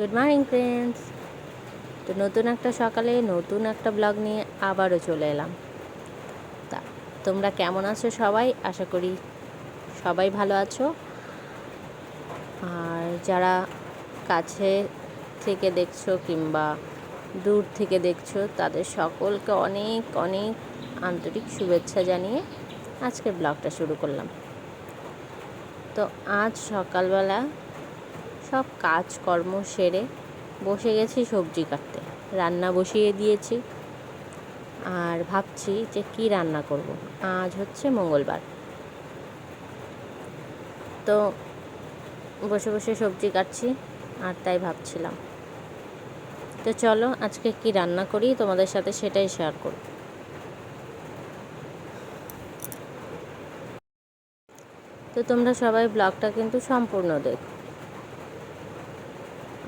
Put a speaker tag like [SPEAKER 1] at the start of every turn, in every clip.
[SPEAKER 1] Good morning friends তো নতুন একটা সকালে নতুন একটা ব্লগ নিয়ে আবারও চলে এলাম। তা, তোমরা কেমন আছো সবাই? আশা করি সবাই ভালো আছো। আর যারা কাছে থেকে দেখছ কিংবা দূর থেকে দেখছ, তাদের সকলকে অনেক অনেক আন্তরিক শুভেচ্ছা জানিয়ে আজকের ব্লগটা শুরু করলাম। তো আজ সকালবেলা সব কাজকর্ম সেরে বসে গেছি সবজি কাটতে। রান্না বসিয়ে দিয়েছি। আর ভাবছি যে কি রান্না করব। আজ হচ্ছে মঙ্গলবার। তো বসে বসে সবজি কাটছি আর তাই ভাবছিলাম। তো চলো আজকে কি রান্না করি তোমাদের সাথে সেটাই শেয়ার করব। তো তোমরা সবাই ব্লগটা কিন্তু সম্পূর্ণ দেখো।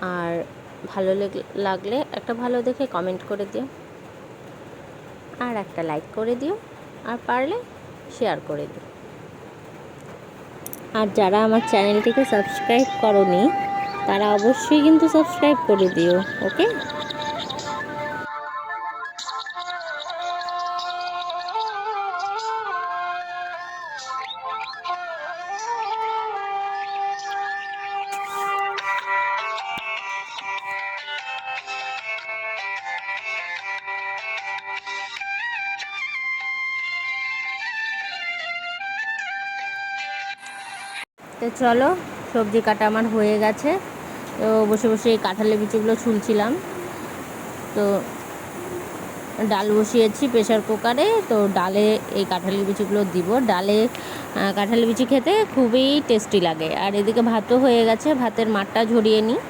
[SPEAKER 1] আর ভালো লেগ- লাগলে একটা ভালো দেখে কমেন্ট করে দিও। আর একটা লাইক করে দিও। আর পারলে শেয়ার করে দিও। আর যারা আমার চ্যানেলটিকে সাবস্ক্রাইব করনি, তারা অবশ্যই কিন্তু সাবস্ক্রাইব করে দিও ওকে তো চলো, সবজি কাটা আমার হয়ে গেছে। তো বসে বসে এই কাঁঠালের বিচিগুলো ছুলছিলাম। তো ডাল বসিয়েছি প্রেশার কুকারে, তো ডালে এই কাঁঠালের বিচিগুলো দিব। ডালে কাঁঠালের বিচি খেতে খুবই টেস্টি লাগে। আর এদিকে ভাতও হয়ে গেছে, ভাতের মাঠটা ঝরিয়ে নিই।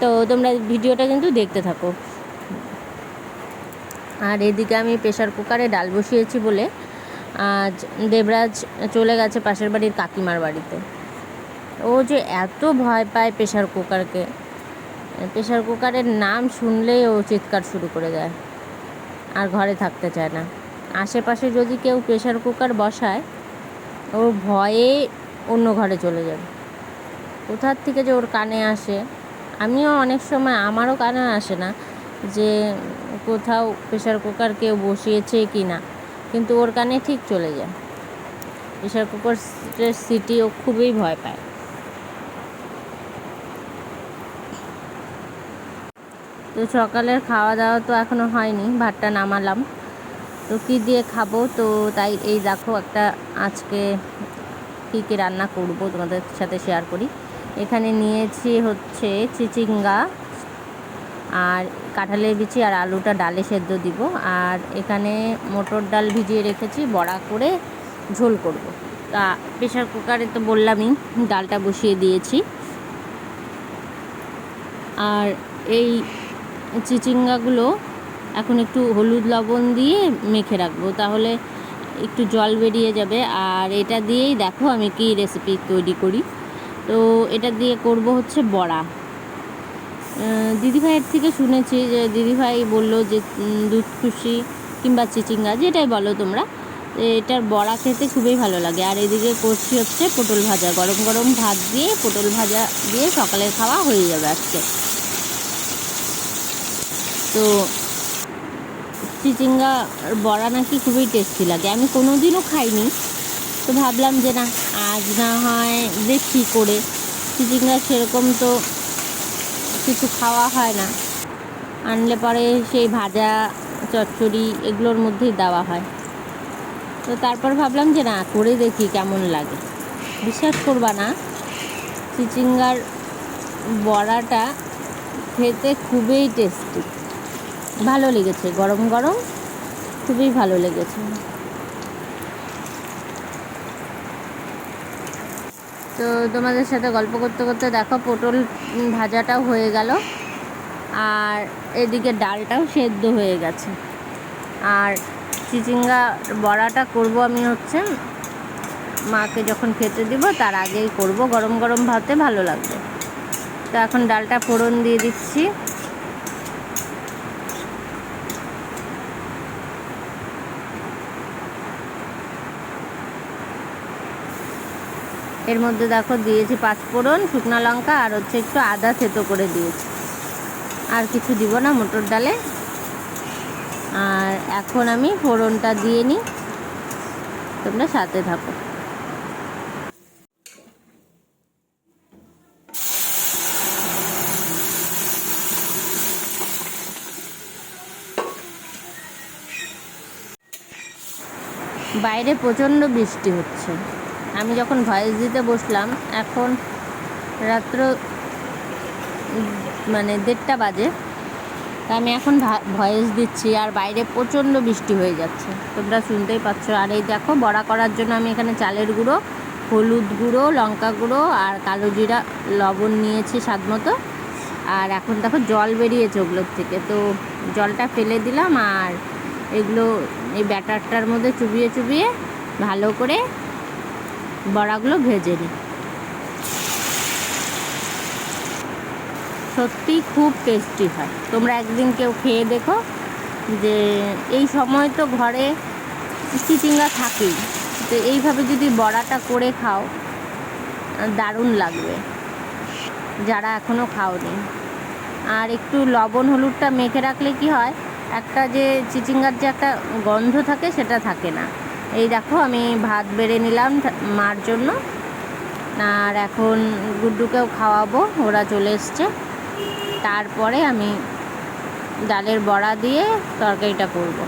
[SPEAKER 1] তো তোমরা ভিডিওটা কিন্তু দেখতে থাকো। আর এদিকে আমি প্রেশার কুকারে ডাল বসিয়েছি বলে আজ দেবরাজ চলে গেছে পাশের বাড়ির কাকিমার বাড়িতে। ও যে এত ভয় পায় প্রেশার কুকারকে। প্রেশার কুকারের নাম শুনলেই ও চিৎকার শুরু করে দেয়। আর ঘরে থাকতে চায় না। আশেপাশে যদি কেউ প্রেশার কুকার বসায়, ও ভয়ে অন্য ঘরে চলে যাবে। কোথার থেকে যে ওর কানে আসে? আমিও অনেক সময় আমারও কানে আসে না যে কোথাও প্রেশার কুকার কেউ বসিয়েছে কি না কিন্তু ওর কানে ঠিক চলে যায়। প্রেশার কুকারের সিটি ও খুবই ভয় পায়। তো সকালের খাওয়া দাওয়া তো এখনও হয়নি, ভাতটা নামালাম। তো কী দিয়ে খাব? তো তাই এই দেখো একটা আজকে কী কী রান্না করব তোমাদের সাথে শেয়ার করি। এখানে নিয়েছি হচ্ছে চিচিঙ্গা। আর কাঁঠালের বিচি আর আলুটা ডালে সেদ্ধ দিব। আর এখানে মটর ডাল ভিজিয়ে রেখেছি, বড়া করে ঝোল করব। তা প্রেশার কুকারে তো বললামই, ডালটা বসিয়ে দিয়েছি। আর এই চিচিঙ্গাগুলো এখন একটু হলুদ লবণ দিয়ে মেখে রাখব, তাহলে একটু জল বেরিয়ে যাবে। আর এটা দিয়েই দেখো আমি কি রেসিপি তৈরি করি। তো এটা দিয়ে করব হচ্ছে বড়া। দিদিভাইয়ের থেকে শুনেছি যে দিদিভাই বলল যে উম, দুধ খুশি কিংবা চিচিঙ্গা যেটাই বলো তোমরা এটার বড়া খেতে খুবই ভালো লাগে। আর এদিকে করছি হচ্ছে পটল ভাজা। গরম গরম ভাত দিয়ে পটল ভাজা দিয়ে সকালের খাওয়া হয়ে যাবে আজকে। তো চিচিঙ্গা বড়া নাকি খুবই টেস্টি লাগে। আমি কোনো দিনও খাইনি তো ভাবলাম যে না আজ না হয় দেখি করে। চিচিঙ্গা সেরকম তো কিছু খাওয়া হয় না। আনলে পরে সেই ভাজা, চচ্চড়ি এগুলোর মধ্যেই দেওয়া হয়। তো তারপর ভাবলাম যে না, করে দেখি কেমন লাগে। বিশ্বাস করবা না, চিচিঙ্গার বড়াটা খেতে খুবই টেস্টি ভালো লেগেছে, গরম গরম, খুবই ভালো লেগেছে। তো তোমাদের সাথে গল্প করতে করতে দেখো পটল ভাজাটাও হয়ে গেল। আর এদিকে ডালটাও সেদ্ধ হয়ে গেছে। আর চিচিঙ্গা বড়াটা করব আমি হচ্ছে মাকে যখন খেতে দিব তার আগেই করব। গরম গরম ভাতে ভালো লাগবে। তো এখন ডালটা ফোড়ন দিয়ে দিচ্ছি। এর মধ্যে দেখো দিয়েছি পাঁচফোড়ন শুকনো লঙ্কা আর হচ্ছে একটু আদা থেতো করে দিয়েছি। আর কিছু দিব না মটর ডালে। আর এখন আমি ফোড়নটা দিয়ে নিই। তোমরা সাথে থাকো। বাইরে প্রচণ্ড বৃষ্টি হচ্ছে। আমি যখন ভয়েস দিতে বসলাম, এখন রাত্র মানে দেড়টা বাজে, তা আমি এখন ভয়েস দিচ্ছি আর বাইরে প্রচণ্ড বৃষ্টি হয়ে যাচ্ছে। তোমরা শুনতেই পাচ্ছ। আর এই দেখো, বড়া করার জন্য আমি এখানে চালের গুঁড়ো, হলুদ গুঁড়ো, লঙ্কা গুঁড়ো আর কালো জিরা, লবণ নিয়েছি স্বাদ মতো। আর এখন দেখো, জল বেরিয়েছে ওগুলোর থেকে। তো জলটা ফেলে দিলাম আর এগুলো এই ব্যাটারটার মধ্যে চুবিয়ে চুবিয়ে ভালো করে বড়াগুলো ভেজে নিই। সত্যি খুব টেস্টি হয়। তোমরা একদিন কেউ খেয়ে দেখো যে এই সময় তো ঘরে চিচিঙ্গা থাকেই। তো এইভাবে যদি বড়াটা করে খাও, দারুণ লাগবে। যারা এখনও খাওনি। আর একটু লবণ হলুদটা মেখে রাখলে কি হয়? একটা যে চিচিঙ্গার যে একটা গন্ধ থাকে সেটা থাকে না। এই দেখো, আমি ভাত বেড়ে নিলাম মার জন্য। আর এখন গুড্ডুকেও খাওয়াবো, ওরা চলে এসছে। তারপরে আমি ডালের বড়া দিয়ে তরকারিটা করব।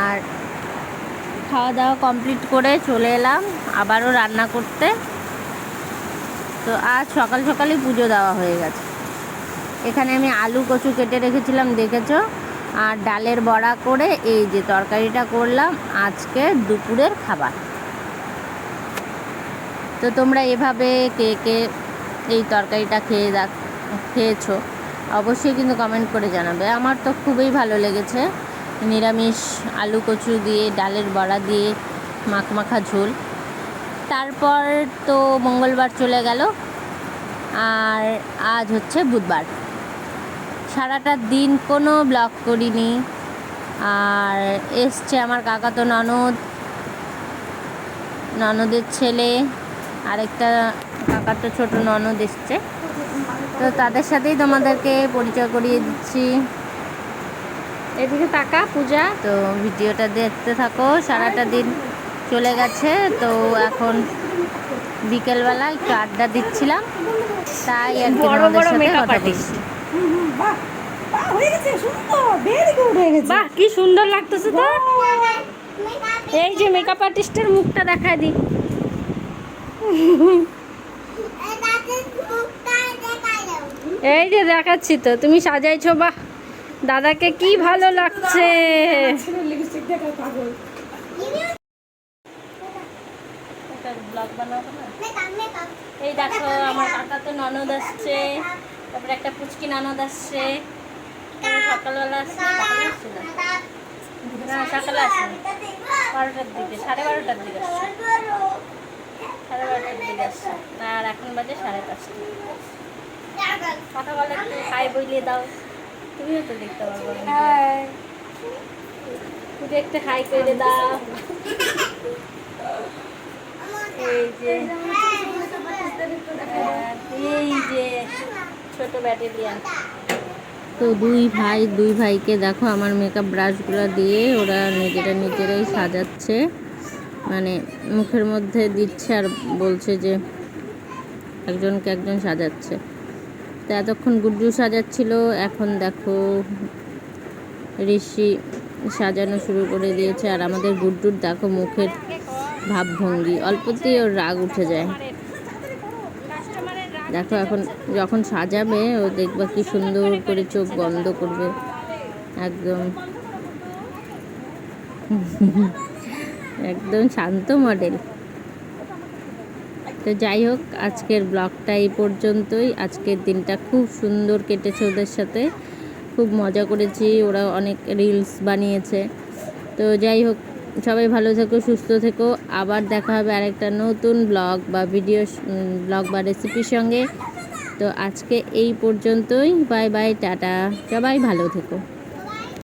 [SPEAKER 1] আর খাওয়া দাওয়া কমপ্লিট করে চলে এলাম, আবারও রান্না করতে। তো আজ সকাল সকালই পুজো দেওয়া হয়ে গেছে। এখানে আমি আলু কচু কেটে রেখেছিলাম, দেখেছ? আর ডালের বড়া করে এই যে তরকারিটা করলাম আজকে দুপুরের খাবার। তো তোমরা এভাবে কে কে এই তরকারিটা খেয়ে দেখ, খেয়েছো, অবশ্যই কিন্তু কমেন্ট করে জানাবে। আমার তো খুবই ভালো লেগেছে। নিরামিষ আলু কচু দিয়ে, ডালের বড়া দিয়ে মাখ মাখা ঝোল। তারপর তো মঙ্গলবার চলে গেল। আর আজ হচ্ছে বুধবার। সারাটা দিন কোনো ব্লগ করিনি। আর এসছে আমার কাকা তো ননদ। ননদের ছেলে। আরেকটা কাকার তো ছোটো ননদ এসছে। তো তাদের সাথেই তোমাদেরকে পরিচয় করিয়ে দিচ্ছি।
[SPEAKER 2] এদিকে তাকা পূজা
[SPEAKER 1] তো ভিডিওটা দেখতে থাকো। সারাটা দিন চলে গেছে তো এখন বিকেলবেলা একটু আড্ডা দিচ্ছিলাম। তাই আর কি কথা বলছি।
[SPEAKER 3] বাহ বাহ হয়ে গেছে সুন্দর ভেরি গুড হয়ে গেছে।
[SPEAKER 2] বাহ কি সুন্দর লাগতেছে তো। এই যে মেকআপ আর্টিস্টের মুখটা দেখায় দি এই যে দেখাচ্ছি তো তুমি সাজাইছো বাহ। দাদাকে কি ভালো লাগছে।
[SPEAKER 3] লিপস্টিক দেখা পাগল
[SPEAKER 1] ব্লগ বানাবো না। এই দেখো আমার কাকা তো ননদ আসছে। তারপরে একটা পুচকি ননদ আসছে। সকালবেলা আসছে সকালে আসছে না। সকালে আসছে বারোটার দিকে, সাড়ে বারোটার দিকে আসছে। সাড়ে বারোটার দিকে আসছে। আর এখন বাজে সাড়ে পাঁচটা। কথা বলে একটু হাই বইলিয়ে দাও। তুমিও তো দেখতে পারব তুমি একটু হাই করে দাও। এই যে। এই যে। ছোট তো দুই ভাই, দুই ভাইকে দেখো আমার মেকআপ ব্রাশগুলো দিয়ে ওরা নিজেরা নিজেরাই সাজাচ্ছে। মানে মুখের মধ্যে দিচ্ছে আর বলছে যে একজনকে একজন সাজাচ্ছে। তো এতক্ষণ গুড্ডু সাজাচ্ছিল, এখন দেখো ঋষি সাজানো শুরু করে দিয়েছে। আর আমাদের গুড্ডুর দেখো মুখের ভাবভঙ্গি, অল্পতেই ওর রাগ উঠে যায়। দেখো এখন যখন সাজাবে, ও দেখবা কি সুন্দর করে চোখ বন্ধ করবে। একদম। একদম শান্ত মডেল। তো যাই হোক, আজকের ব্লগটা এই পর্যন্তই। আজকের দিনটা খুব সুন্দর কেটেছে ওদের সাথে। খুব মজা করেছি, ওরা অনেক রিলস বানিয়েছে। তো যাই হোক সবাই ভালো থেকো, সুস্থ থেকো। আবার দেখা হবে আরেকটা নতুন ব্লগ বা ভিডিও ব্লগ বা রেসিপির সঙ্গে। তো আজকে এই পর্যন্তই। Bye bye tata. সবাই ভালো থেকো।